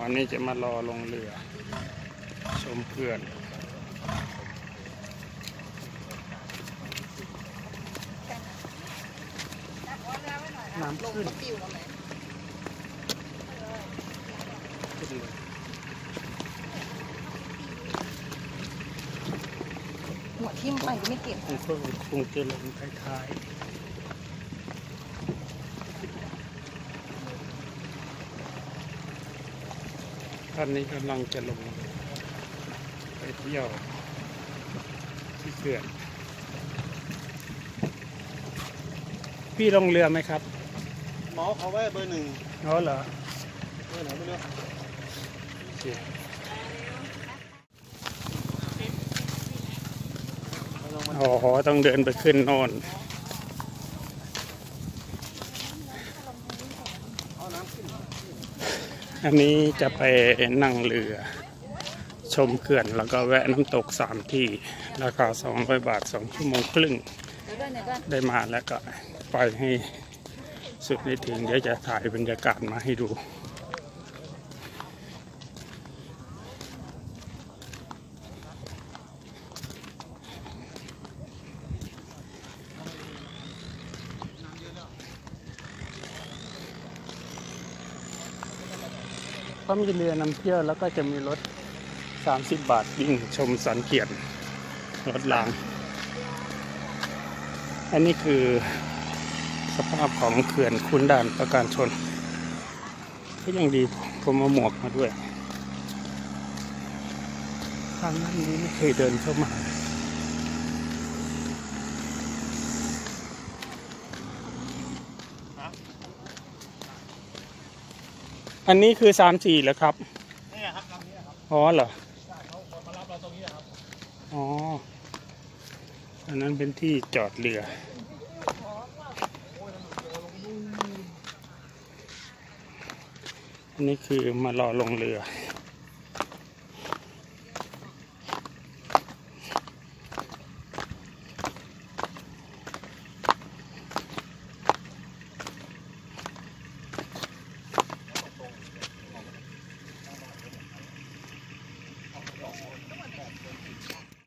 อันนี้จะมารอลงเรือ ชมเขื่อนน้ำขึ้นปิวมาไหมขึ้นเลยหัวทิ่มไปไม่เก็บคงก็คงจะลงท้ายๆ ท่านนี้กำลังจะลงไปเที่ยวที่เขื่อนพี่ลงเรือไหมครับ หมอเขาไว้เบอร์หนึ่งอ๋อเหรอเบอร์ไหนไม่รู้โอเคเอาลงมาโอ้โหต้องเดินไปขึ้นโน่น เอาน้ำขึ้น อันนี้จะไปนั่งเรือ ชมเขื่อนแล้วก็แวะน้ำตกสามที่ ราคาสองร้อยบาทสองชั่วโมงครึ่ง ได้มาแล้วก็ไปให้สุดในถึงเดี๋ยวจะถ่ายบรรยากาศมาให้ดู ก็มีเรือนำเที่ยวแล้วก็จะมีรถ 30 บาทวิ่งชมสันเขียนรถราง อันนี้คือสภาพของเขื่อนคุณด่านประการชน ก็ยังดีผมเอาหมวกมาด้วย ทางด้นนี้ไม่เคยเดินเข้ามา อันนี้คือสามสี่เหรอครับนี่ครับลำนี้ครับอ๋อเหรอเขามารับเราตรงนี้ครับอ๋ออันนั้นเป็นที่จอดเรืออันนี้คือมารอลงเรือ